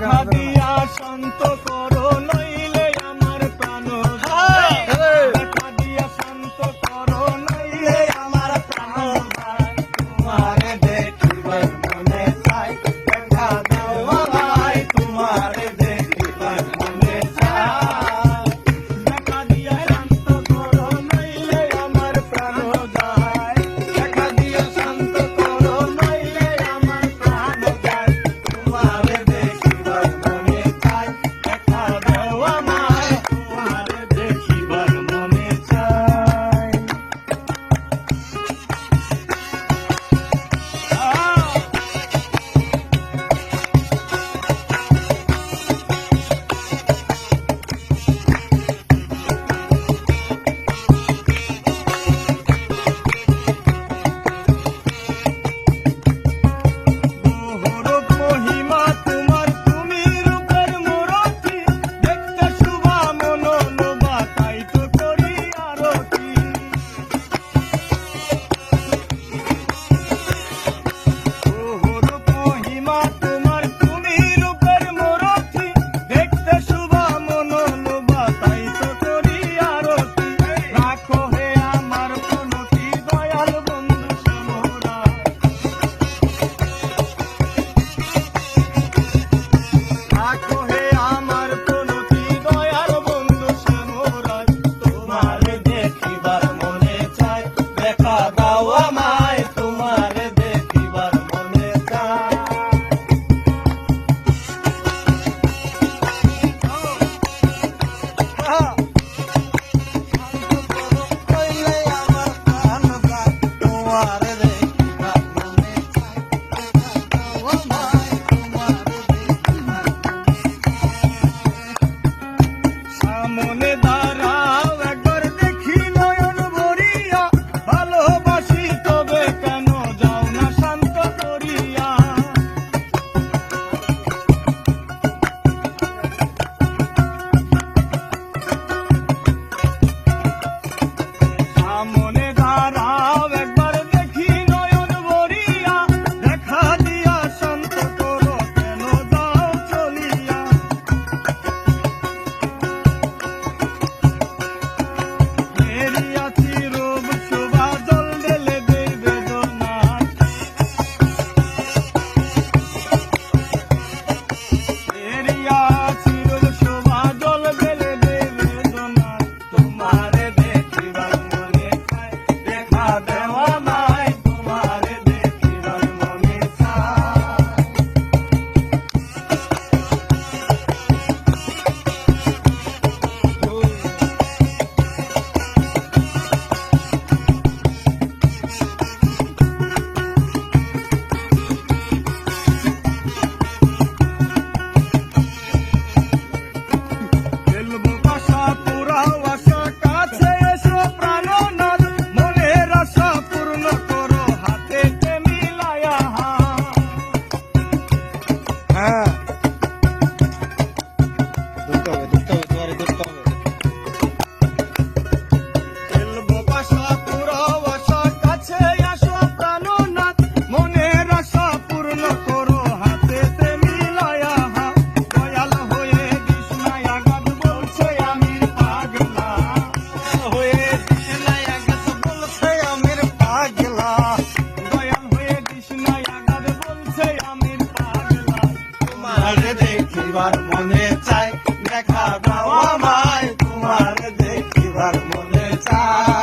দেখা দিয়া শান্ত করো। Guaré. দেখিবার মনে চাই দেখা গাওয়া মায় তোমার দেখিবার মনে চাই।